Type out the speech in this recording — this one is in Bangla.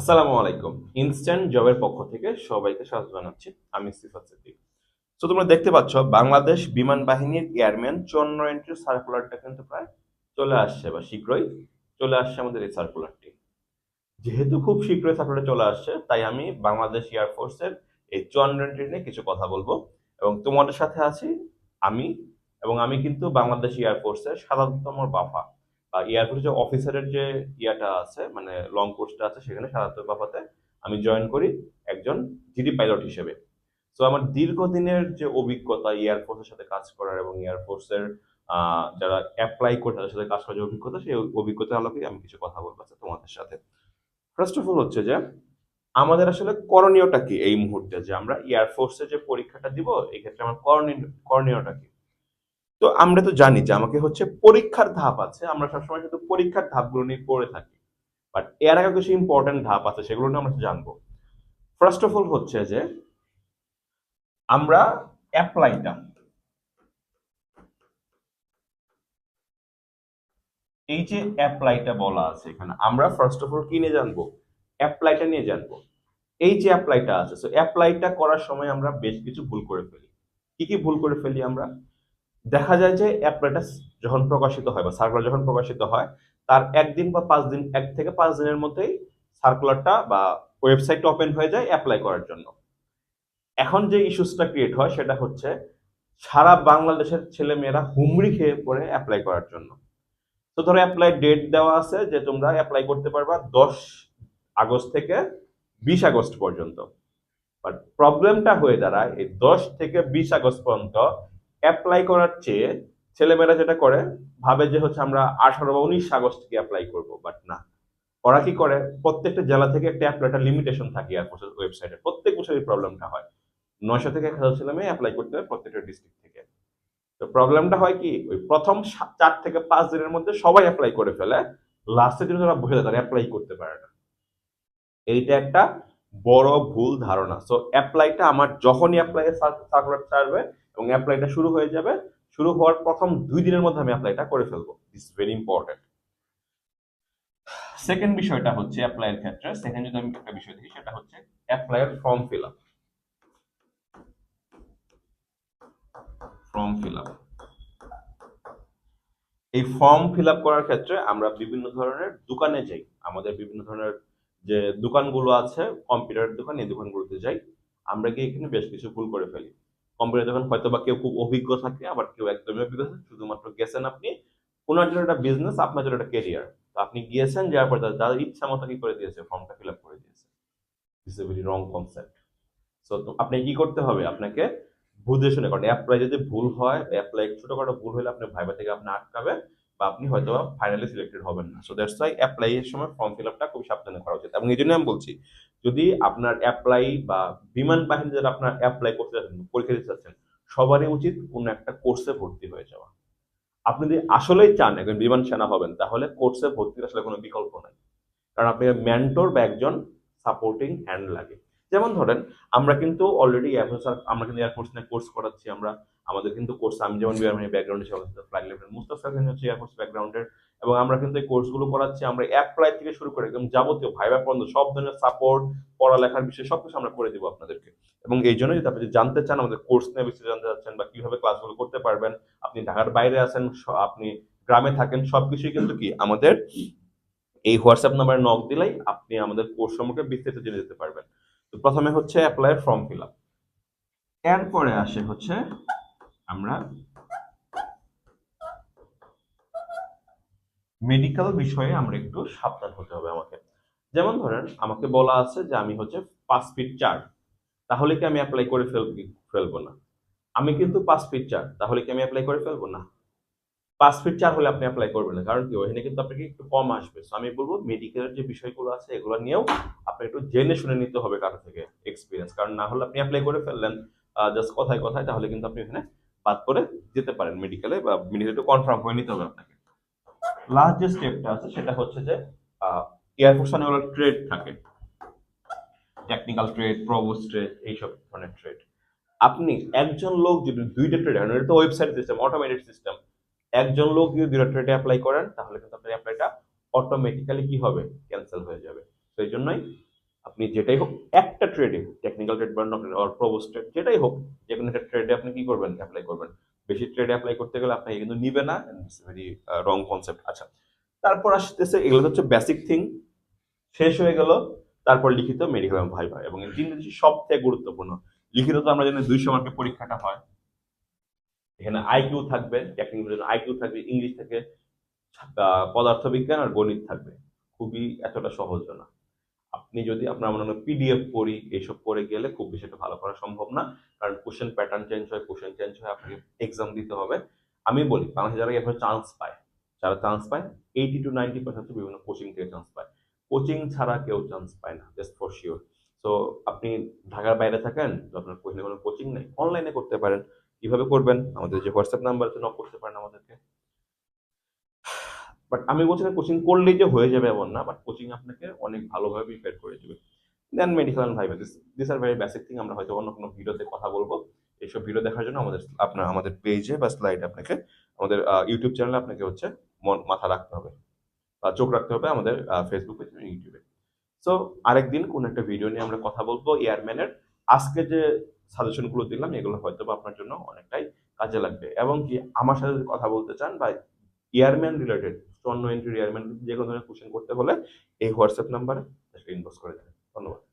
আসসালামু আলাইকুম। ইনস্ট্যান্ট জবের পক্ষ থেকে সবাইকে স্বাগত জানাচ্ছি। আমি সিফাত সিদ্দিক। তো তোমরা দেখতে পাচ্ছ, বাংলাদেশ বিমান বাহিনীর এয়ারম্যান চুয়ান্ন এন্ট্রির সার্কুলারটা কিন্তু প্রায় চলে আসছে বা শীঘ্রই চলে আসছে আমাদের এই সার্কুলারটি যেহেতু খুব শীঘ্রই সার্কুলার চলে আসছে, তাই আমি বাংলাদেশ এয়ারফোর্সের এই চুয়ান্ন এন্ট্রি নিয়ে কিছু কথা বলব। এবং তোমাদের সাথে আছি আমি, এবং আমি কিন্তু বাংলাদেশ এয়ারফোর্সের সাধারণতম বাফা। বা এয়ারফোর্স যে অফিসারের যে ইয়াটা আছে মানে লং কোর্সটা আছে, সেখানে সাধারণত বাফাতে আমি জয়েন করি একজন জিডি পাইলট হিসেবে। তো আমার দীর্ঘদিনের যে অভিজ্ঞতা এয়ারফোর্সের সাথে কাজ করার এবং এয়ারফোর্সের যারা অ্যাপ্লাই করে তাদের সাথে কাজ করার যে অভিজ্ঞতা, সেই অভিজ্ঞতার আলোকে আমি কিছু কথা বলব তোমাদের সাথে। ফার্স্ট অফ অল হচ্ছে যে, আমাদের আসলে করণীয়টা কি এই মুহূর্তে? যে আমরা এয়ারফোর্সে যে পরীক্ষাটা দিব এই ক্ষেত্রে আমার করণীয় করণীয়টা কি? তো আমরা তো জানি যে আমাকে হচ্ছে পরীক্ষার ধাপ আছে, আমরা সবসময় শুধু পরীক্ষার ধাপগুলো নিয়ে পড়ে থাকি। বাট এর আগে কিছু ইম্পর্টেন্ট ধাপ আছে, সেগুলো নিয়ে আমরা জানব। ফার্স্ট অফ অল হচ্ছে যে, আমরা অ্যাপ্লাইটা এই যে অ্যাপ্লাইটা বলা আছে এখানে, আমরা ফার্স্ট অফ অল কি নিয়ে জানব? অ্যাপ্লাইটা নিয়ে জানব। এই যে অ্যাপ্লাইটা আছে সো অ্যাপ্লাইটা করার সময় আমরা বেশ কিছু ভুল করে ফেলি। কি কি ভুল করে ফেলি আমরা? দেখা যায় যে অ্যাপ্লাইটা যখন প্রকাশিত হয় বা সার্কুলার যখন প্রকাশিত হয়, তার একদিন বা পাঁচ দিন, এক থেকে পাঁচ দিনের মধ্যেই সার্কুলারটা বা ওয়েবসাইটটা ওপেন হয়ে যায় অ্যাপ্লাই করার জন্য। এখন যে ইস্যুসটা ক্রিয়েট হয় সেটা হচ্ছে সারা বাংলাদেশের ছেলে মেয়েরা হুমড়ি খেয়ে পড়ে অ্যাপ্লাই করার জন্য। তো ধরো অ্যাপ্লাই ডেট দেওয়া আছে যে তোমরা অ্যাপ্লাই করতে পারবা দশ আগস্ট থেকে বিশ আগস্ট পর্যন্ত। বাট প্রবলেমটা হয়ে দাঁড়ায় এই দশ থেকে বিশ আগস্ট পর্যন্ত অ্যাপ্লাই করার চেয়ে ছেলেমেয়েরা যেটা করে, ভাবে যে হচ্ছে আমরা আঠারো বা উনিশ আগস্ট থেকে অ্যাপ্লাই করব বাট না। ওরা কি করে? প্রত্যেকটা জেলা থেকে একটা অ্যাপ্লাইটার লিমিটেশন থাকে এয়ারফোর্সের ওয়েবসাইটে প্রত্যেক বছর এই প্রবলেমটা হয়। নয়শো থেকে এক হাজার ছেলে মেয়ে অ্যাপ্লাই করতে হয় প্রত্যেকটা ডিস্ট্রিক্ট থেকে। তো প্রবলেমটা হয় কি? ওই প্রথম চার থেকে পাঁচ দিনের মধ্যে সবাই অ্যাপ্লাই করে ফেলে লাস্টের দিনে তারা বসে তারা অ্যাপ্লাই করতে পারে না। এইটা একটা বড় ভুল ধারণা। সো অ্যাপ্লাইটা আমার যখনই অ্যাপ্লাই সার্কুলার ছাড়বে এবং অ্যাপ্লাইটা শুরু হয়ে যাবে। শুরু হওয়ার প্রথম দুই দিনের মধ্যে আমি অ্যাপ্লাইটা করে ফেলব। ইটস ভেরি ইম্পর্টেন্ট সেকেন্ড বিষয়টা হচ্ছে অ্যাপ্লাইয়ের ক্ষেত্রে। সেকেন্ড যদি আমি একটা বিষয় দেখি, সেটা হচ্ছে অ্যাপ্লাইয়ের form fill up form fill up এই ফর্ম ফিল আপ করার ক্ষেত্রে আমরা বিভিন্ন ধরনের দোকানে যাই। আমাদের বিভিন্ন ধরনের যে দোকানগুলো আছে কম্পিউটার দোকান, এই দোকানগুলোতে যাই। আমরা গিয়ে এখানে বেশ কিছু ভুল করে ফেলি। কম্পিউটার দোকান হয়তো বা কেউ খুব অভিজ্ঞ থাকে, আবার কেউ একদমই অভিজ্ঞ থাকে। শুধুমাত্র গেছেন আপনি, ওনার জন্য একটা বিজনেস আপনার জন্য একটা কেরিয়ার তো আপনি গিয়েছেন, যাওয়ার পর তাদের ইচ্ছা মতো কি করে দিয়েছে ফর্মটা ফিল আপ করে দিয়েছে this very wrong concept so আপনি কি করতে হবে? আপনাকে বুঝে শুনে, কারণ অ্যাপ্লাই যদি ভুল হয় অ্যাপ্লাই ছোটখাটো ভুল হলে আপনি ভাইবা থেকে আপনি আটকাবে বা আপনি হয়তো ফাইনালি সিলেক্টেড হবেন না। সো দ্যাটস ওয়াই অ্যাপ্লাই এর সময় ফর্ম ফিল আপটা খুব সাবধানে করা উচিত। এবং এই জন্য আমি বলছি যদি আপনার অ্যাপ্লাই বা বিমান বাহিনী যারা আপনার অ্যাপ্লাই করতে যাচ্ছেন, পরীক্ষা দিতে যাচ্ছেন, সবারই উচিত কোনো একটা কোর্সে ভর্তি হয়ে যাওয়া। আপনি যদি আসলেই চান একজন বিমান সেনা হবেন, তাহলে কোর্সে ভর্তির আসলে কোনো বিকল্প নাই। কারণ আপনি মেন্টর বা একজন সাপোর্টিং হ্যান্ড লাগে। যেমন ধরেন, আমরা কিন্তু অলরেডি আমরা কিন্তু এয়ারফোর্স নিয়ে কোর্স করাচ্ছি, আমরা আমাদের কিন্তু কোর্স আমি যেমন বিমানের ব্যাকগ্রাউন্ড হিসেবে ফ্লাইট লেভেল মুস্তাফা কিন্তু হচ্ছে এয়ারফোর্স ব্যাকগ্রাউন্ডের এবং আমরা কিন্তু এই কোর্সগুলো করাচ্ছি আমরা অ্যাপ্লাই থেকে শুরু করে একদম যাবতীয় ভাইবা পর্যন্ত সব ধরনের সাপোর্ট পড়ালেখার বিষয়ে সব কিছু আমরা করে দিব আপনাদেরকে। এবং এই জন্য যদি আপনি জানতে চান আমাদের কোর্স নিয়ে বেশি জানতে চাচ্ছেন বা কীভাবে ক্লাসগুলো করতে পারবেন আপনি ঢাকার বাইরে আছেন আপনি গ্রামে থাকেন সবকিছুই কিন্তু কি আমাদের এই হোয়াটসঅ্যাপ নাম্বারে নক দিলেই আপনি আমাদের কোর্স সম্পর্কে বিস্তারিত জেনে যেতে পারবেন। তো প্রথমে হচ্ছে অ্যাপ্লাইয়ের ফর্ম ফিল আপ এরপরে আসে হচ্ছে আমরা মেডিকেল বিষয়ে আমরা একটু সাবধান হতে হবে আমাকে। যেমন ধরেন, আমাকে বলা আছে যে আমি হচ্ছে পাঁচ ফিট চার। তাহলে কি আমি অ্যাপ্লাই করে ফেলব ফেলব না? আমি কিন্তু পাঁচ ফিট চার, তাহলে কি আমি অ্যাপ্লাই করে ফেলব? না। পাঁচ ফিট চার হলে আপনি অ্যাপ্লাই করবেন না। কারণ কি ওখানে কিন্তু আপনাকে একটু কম আসবে। So, আমি বলব মেডিকেলের যে বিষয়গুলো আছে, এগুলো নিয়েও আপনি একটু জেনে শুনে নিতে হবে কারও থেকে এক্সপিরিয়েন্স কারণ না হলে আপনি অ্যাপ্লাই করে ফেললেন জাস্ট কথায় কথায়, তাহলে কিন্তু আপনি এখানে বাদ করে যেতে পারেন মেডিকেলে বা মেডিকেলে কনফার্ম হয়ে নিতে হবে আপনাকে। লাস্ট যে স্টেপটা আছে, সেটা হচ্ছে যে এয়ারফোর্স অনেকগুলো ট্রেড থাকে। টেকনিক্যাল ট্রেড প্রবোস ট্রেড এইসব ধরনের ট্রেড আপনি একজন লোক যদি দুইটা ট্রেড এটা তো ওয়েবসাইট সিস্টেম অটোমেটেড সিস্টেম একজন লোক যদি দুইটা ট্রেডে অ্যাপ্লাই করেন, তাহলে কিন্তু আপনার অ্যাপ্লাইটা অটোমেটিক্যালি কি হবে? ক্যান্সেল হয়ে যাবে। এই জন্যই আপনি যেটাই হোক, একটা ট্রেডে টেকনিক্যাল ট্রেড বলেন অর প্রবোস্ট ট্রেড যেটাই হোক, যে কোনো একটা ট্রেডে আপনি কি করবেন? অ্যাপ্লাই করবেন। বেশি ট্রেডে অ্যাপ্লাই করতে গেলে আপনাকে কিন্তু নিবে না ভেরি রং কনসেপ্ট আচ্ছা তারপর আসতেছে, এগুলো হচ্ছে বেসিক থিং শেষ হয়ে গেল, তারপর লিখিত মেডিকেল ভাইভা এবং জিনিস সব থেকে গুরুত্বপূর্ণ। লিখিত তো আমরা জানি দুইশো মার্কের পরীক্ষাটা হয়। এখানে আইকিউ থাকবে টেকনিক্যাল জন্য আইকিউ থাকবে ইংলিশ থেকে পদার্থবিজ্ঞান আর গণিত থাকবে। খুবই এতটা সহজ না। আপনি যদি আপনার মনে হয় পিডিএফ পড়ি এইসব পড়ে গেলে খুব বেশি একটা ভালো করা সম্ভব না। কারণ কোশ্চেন প্যাটার্ন চেঞ্জ হয় কোশ্চেন চেঞ্জ হয় আপনাকে এক্সাম দিতে হবে। আমি বলি, বাংলাদেশে যারা এভাবে চান্স পায়, যারা চান্স পায় এইটি টু নাইনটি পার্সেন্ট বিভিন্ন কোচিং থেকে চান্স পায়। কোচিং ছাড়া কেউ চান্স পায় না জাস্ট ফর শিওর তো আপনি ঢাকার বাইরে থাকেন আপনার কোচিং কোনো কোচিং নেই অনলাইনে করতে পারেন। কীভাবে করবেন? আমাদের যে হোয়াটসঅ্যাপ নাম্বার আছে, নক করতে পারেন আমাদেরকে। বাট আমি বলছি না কোচিং করলেই যে হয়ে যাবে এমন না বাট কোচিং আপনাকে অনেক ভালোভাবে প্রিপেয়ার করে দেবে। Then medical and viva this this are very basic thing আমরা হয়তো অন্য কোনো ভিডিওতে কথা বলব। এইসব ভিডিও দেখার জন্য আমাদের আপনার, আমাদের পেজে বা স্লাইডে আপনাকে, আমাদের ইউটিউব চ্যানেলে আপনাকে হচ্ছে মাথা রাখতে হবে। বা চোখ রাখতে হবে আমাদের ফেসবুক পেজ ইউটিউবে সো আরেকদিন কোন একটা ভিডিও নিয়ে আমরা কথা বলব এয়ারম্যানের আজকে যে সাজেশনগুলো দিলাম, এগুলো হয়তো বা আপনার জন্য অনেকটাই কাজে লাগবে। এবং কি, আমার সাথে কথা বলতে চান বা এয়ারম্যান রিলেটেড স্বর্ণ এন্ট্রি রিয়ারমেন্ট যে কোনো ধরনের কোশ্চেন করতে হলে এই হোয়াটসঅ্যাপ নাম্বারে ইনবক্স করে দেবেন। ধন্যবাদ।